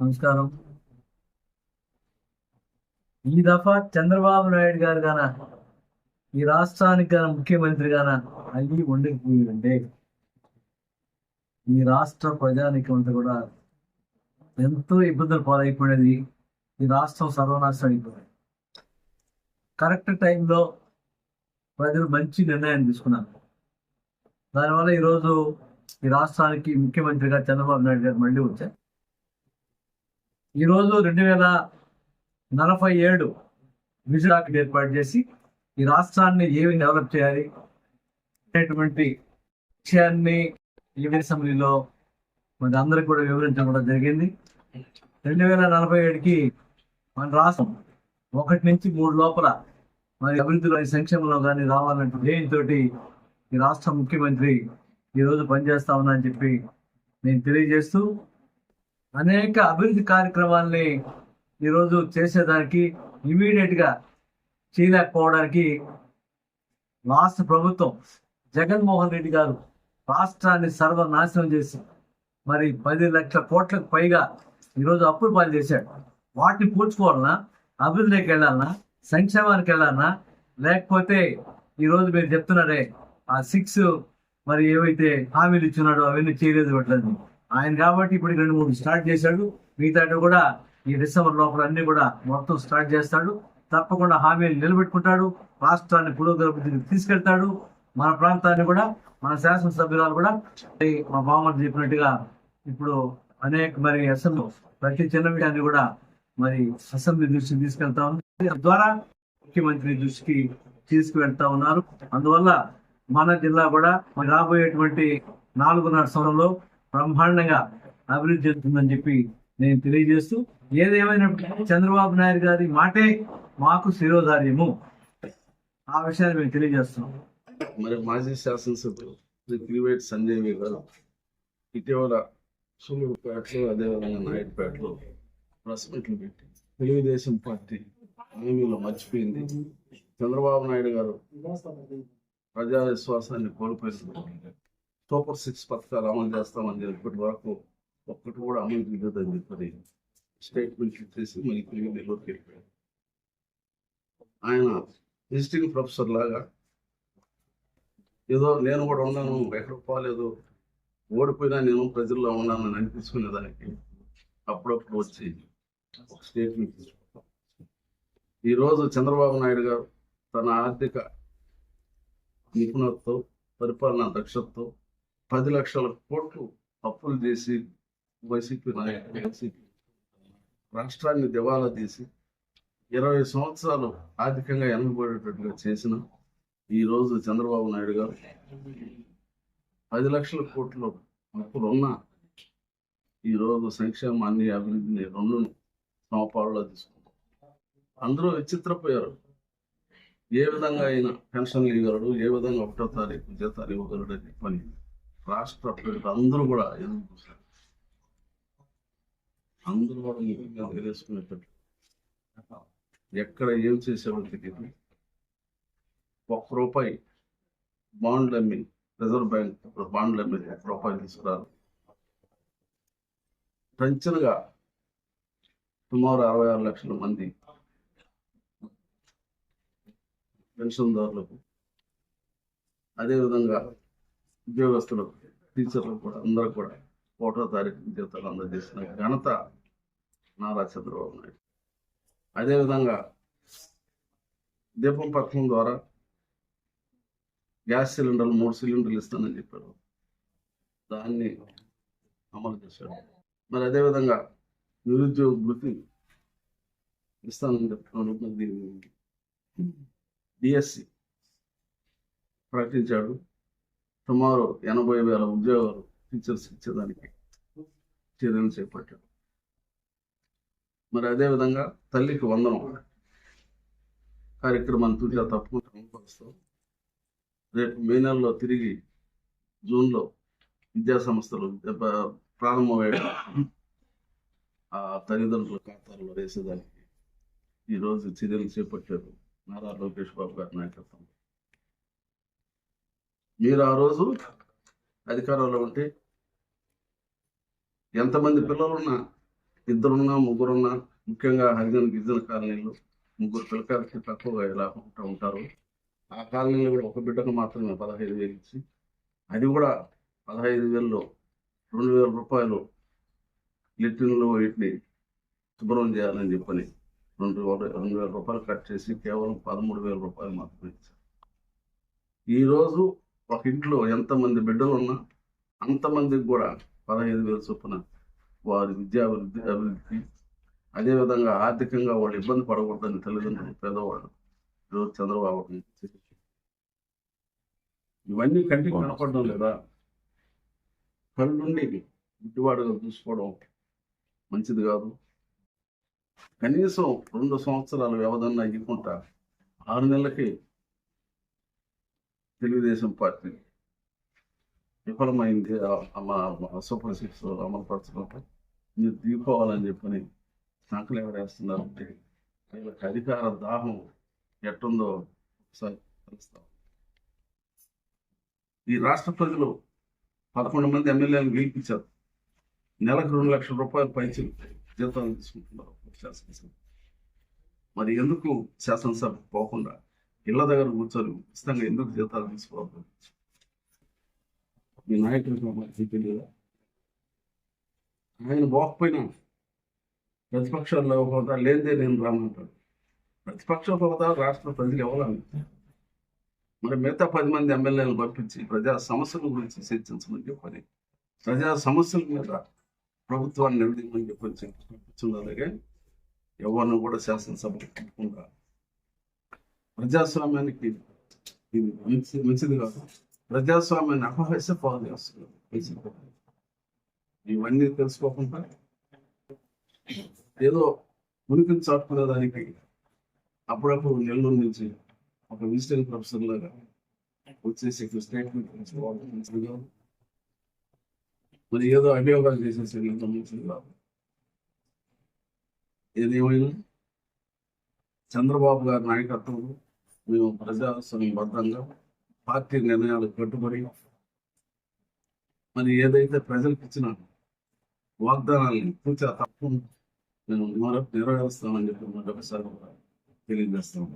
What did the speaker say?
నమస్కారం. ఈ దఫా చంద్రబాబు నాయుడు గారు గాన ఈ రాష్ట్రానికి గాన ముఖ్యమంత్రి గాన అయ్యి ఉండకపోయిందంటే ఈ రాష్ట్ర ప్రజానికం అంతా కూడా ఎంతో ఇబ్బందులు పాలైపోయినది ఈ రాష్ట్రం సర్వనాశనం అయిపోయింది. కరెక్ట్ టైంలో ప్రజలు మంచి నిర్ణయాన్ని తీసుకున్నారు. దానివల్ల ఈరోజు ఈ రాష్ట్రానికి ముఖ్యమంత్రిగా చంద్రబాబు నాయుడు గారు మళ్ళీ వచ్చారు. ఈరోజు రెండు వేల నలభై ఏడు విజుడాక్ట్ ఏర్పాటు చేసి ఈ రాష్ట్రాన్ని ఏమి డెవలప్ చేయాలి అనేటువంటి విషయాన్ని ఈ అసెంబ్లీలో మరి అందరికి కూడా వివరించడం కూడా జరిగింది. రెండు వేల నలభై ఏడుకి మన రాష్ట్రం ఒకటి నుంచి మూడు లోపల మరి అభివృద్ధిలో సంక్షేమంలో కానీ రావాలంటే దేనితో ఈ రాష్ట్ర ముఖ్యమంత్రి ఈరోజు పనిచేస్తా ఉన్నా అని చెప్పి నేను తెలియజేస్తూ అనేక అభివృద్ధి కార్యక్రమాల్ని ఈరోజు చేసేదానికి ఇమీడియట్గా చేయలేకపోవడానికి రాష్ట్ర ప్రభుత్వం జగన్మోహన్ రెడ్డి గారు రాష్ట్రాన్ని సర్వనాశనం చేసి మరి పది లక్షల కోట్లకు పైగా ఈరోజు అప్పులు పాలు చేశాడు. వాటిని పూడ్చుకోవాలన్నా అభివృద్ధికి వెళ్ళాలన్నా సంక్షేమానికి వెళ్ళాలన్నా లేకపోతే ఈరోజు మీరు చెప్తున్నారే ఆ సిక్స్ మరి ఏవైతే హామీలు ఇచ్చున్నాడో అవన్నీ చేయలేదు పెట్టలేదు ఆయన కాబట్టి ఇప్పటికి రెండు మూడు స్టార్ట్ చేశాడు. మిగతా కూడా ఈ డిసెంబర్ లోపల అన్ని కూడా మొత్తం స్టార్ట్ చేస్తాడు. తప్పకుండా హామీలు నిలబెట్టుకుంటాడు. రాష్ట్రాన్ని పురోగతికి తీసుకెళ్తాడు. మన ప్రాంతాన్ని కూడా మన శాసనసభ్యురాలు కూడా. మా బామ్మలు చెప్పినట్టుగా ఇప్పుడు అనేక మరి అసెంబ్లీ ప్రతి చిన్న విషయాన్ని కూడా మరి అసెంబ్లీ దృష్టికి తీసుకెళ్తా ఉంది. ద్వారా ముఖ్యమంత్రి దృష్టికి తీసుకువెళ్తా ఉన్నారు. అందువల్ల మన జిల్లా కూడా రాబోయేటువంటి నాలుగున్నర సంవత్సరంలో బ్రహ్మాండంగా అభివృద్ధి చెందుతుందని చెప్పి నేను తెలియజేస్తూ ఏదేమైనప్పటికీ చంద్రబాబు నాయుడు గారి మాటే మాకు శిరోధార్యము. ఆ విషయాన్ని మేము తెలియజేస్తున్నాం. మరి మాజీ శాసనసభ్యులు క్రివేట్ సంజయ్ గారు ఇటీవల సూలూరుపేటలో అదేవిధంగా నాయుడుపేటలో ప్రెస్ మీట్లు పెట్టి తెలుగుదేశం పార్టీ హామీలో మర్చిపోయింది. చంద్రబాబు నాయుడు గారు ప్రజా విశ్వాసాన్ని కోల్పోయింది సూపర్ సిక్స్ పథకాలు అమలు చేస్తామని చెప్పి ఇప్పటి వరకు ఒక్కటి కూడా అమలు చేయలేదని చెప్పి స్టేట్మెంట్ ఇచ్చేసి మళ్ళీ తిరిగి నెల్లూరుకి వెళ్ళిపోయారు ఆయన విజిటింగ్ ప్రొఫెసర్ లాగా ఏదో నేను కూడా ఉన్నాను ఎక్కడ పోలేదు ఓడిపోయినా నేను ప్రజల్లో ఉన్నాను అని అనిపించుకునేదానికి అప్పుడప్పుడు వచ్చి ఒక స్టేట్మెంట్ తీసుకుంటాం. ఈరోజు చంద్రబాబు నాయుడు గారు తన ఆర్థిక నిపుణతతో పరిపాలనా దక్షతతో పది లక్షల కోట్లు అప్పులు చేసి వైసీపీ వైసీపీ రాష్ట్రాన్ని దివాలా తీసి ఇరవై సంవత్సరాలు ఆర్థికంగా వెనకబడేటట్టుగా చేసిన ఈ రోజు చంద్రబాబు నాయుడు గారు పది లక్షల కోట్లు అప్పులు ఉన్నా ఈ రోజు సంక్షేమాన్ని అభివృద్ధిని రెండు సమపాడులో తీసుకుంటాం అందరూ విచిత్రపోయారు. ఏ విధంగా అయినా పెన్షన్లు ఇవ్వగలడు ఏ విధంగా ఒకటో తారీఖు జీతాలు ఇవ్వగలడు అని చెప్పని రాష్ట్ర ప్రజలు అందరూ కూడా ఎదురు అందరూ కూడా ముఖ్యంగా ఎక్కడ ఏం చేసేవాళ్ళు తెలియదు ఒక్క రూపాయి బాండ్లు అమ్మి రిజర్వ్ బ్యాంక్ ఇప్పుడు బాండ్లు అమ్మి ఒక్క రూపాయి తీసుకురారు. పెంచనుగా సుమారు అరవై ఆరు లక్షల మంది పెన్షన్దారులకు. అదేవిధంగా ఉద్యోగస్తులకు టీచర్లు కూడా అందరూ కూడా ఒకటో తారీఖు జీతాలు అందజేసిన ఘనత నారా చంద్రబాబు నాయుడు అదేవిధంగా దీపం పథకం ద్వారా గ్యాస్ సిలిండర్లు మూడు సిలిండర్లు ఇస్తానని చెప్పారు. దాన్ని అమలు చేశాడు మరి అదేవిధంగా నిరుద్యోగ వృత్తి ఇస్తానని చెప్తున్నాను దీన్ని డిఎస్సి ప్రకటించాడు సుమారు ఎనభై వేల ఉద్యోగాలు టీచర్స్ ఇచ్చేదానికి చర్యలు చేపట్టాడు మరి అదేవిధంగా తల్లికి వందనం కార్యక్రమాన్ని తుడిగా తప్పకుండా అమలుపరుస్తాం రేపు మే నెలలో తిరిగి జూన్లో విద్యా సంస్థలు ప్రారంభమయ్యే ఆ తల్లిదండ్రుల ఖాతాల్లో వేసేదానికి ఈరోజు చర్యలు చేపట్టారు నారా లోకేష్ బాబు గారి నాయకత్వంలో. మీరు ఆ రోజు అధికారంలో ఉంటే ఎంతమంది పిల్లలున్నా ఇద్దరున్నా ముగ్గురున్నా ముఖ్యంగా హరిజన గిరిజన కాలనీలు ముగ్గురు పిల్లకాయలకి తక్కువగా ఇలా ఉంటూ ఉంటారు. ఆ కాలనీలో కూడా ఒక బిడ్డకు మాత్రమే పదహైదు వేలు ఇచ్చి అది కూడా పదహైదు వేలలో రెండు వేల రూపాయలు లిటిన్లో వీటిని శుభ్రం చేయాలని చెప్పని రెండు రెండు వేల రూపాయలు కట్ చేసి కేవలం పదమూడు వేల రూపాయలు మాత్రమే ఇచ్చారు. ఈరోజు ఒక ఇంట్లో ఎంతమంది బిడ్డలు ఉన్నా అంతమందికి కూడా పదహైదు వేల చొప్పున వారి విద్యాభివృద్ధి అభివృద్ధికి అదేవిధంగా ఆర్థికంగా వాళ్ళు ఇబ్బంది పడకూడదని తల్లిదండ్రులు పేదవాళ్ళు ఈరోజు చంద్రబాబు ఇవన్నీ కంటికి కనపడడం లేదా? కళ్ళుండి గుడ్డివాడుగా చూసుకోవడం మంచిది కాదు. కనీసం రెండు సంవత్సరాల వ్యవధన్న ఇవ్వకుండా ఆరు నెలలకి తెలుగుదేశం పార్టీ విఫలమైంది. మా సూపర్ సిక్స్ అమలుపరచడంపై మీరు దిగిపోవాలని చెప్పని సంకలు ఎవరేస్తున్నారు అంటే వీళ్ళకి అధికార దాహం ఎట్టుందో ఒకసారి తెలుస్తాం. ఈ రాష్ట్ర ప్రజలు పదకొండు మంది ఎమ్మెల్యేలను గెలిపించారు. నెలకు రెండు లక్షల రూపాయలు పైచి జీతాలు తీసుకుంటున్నారు. శాసనసభ. మరి ఎందుకు శాసనసభ పోకుండా ఇళ్ళ దగ్గర కూర్చొని ఉచితంగా ఎందుకు జీతాలు తీసుకోవద్దు? మీ నాయకులు తెలియదా? ఆయన పోకపోయినా ప్రతిపక్షాల్లో హోదా లేదే నేను రామంటాడు ప్రతిపక్ష హోదా రాష్ట్ర ప్రజలు ఇవ్వాలని మరి మిగతా పది మంది ఎమ్మెల్యేలు పంపించి ప్రజా సమస్యల గురించి చర్చించమని చెప్పని ప్రజా సమస్యల మీద ప్రభుత్వాన్ని నిలదీయమని చెప్పని చెప్తున్నారు కానీ ఎవరిని కూడా శాసనసభ ప్రజాస్వామ్యానికి ఇది మంచి మంచిది కాదు. ప్రజాస్వామ్యాన్ని అపహరిస్తే ఫాలో చేస్తున్నారు ఇవన్నీ తెలుసుకోకుండా ఏదో ఉనికిని చాటుకునే దానికి అప్పుడప్పుడు నెల్లూరు నుంచి ఒక విజిటింగ్ ప్రొఫెసర్ లాగా వచ్చేసి స్టేట్మెంట్ మంచిది కాదు మరి ఏదో అభియోగాలు చేసేసి వెళ్ళడం మంచిది కాదు. ఏదేమైనా చంద్రబాబు గారి నాయకత్వంలో మేము ప్రజాస్వామ్యబద్ధంగా పార్టీ నిర్ణయాలకు కట్టుబడి మరి ఏదైతే ప్రజలకు ఇచ్చిన వాగ్దానాలని పూర్తిగా తప్పకుండా మేము నెరవేరుస్తామని చెప్పి మరొకసారి తెలియజేస్తాను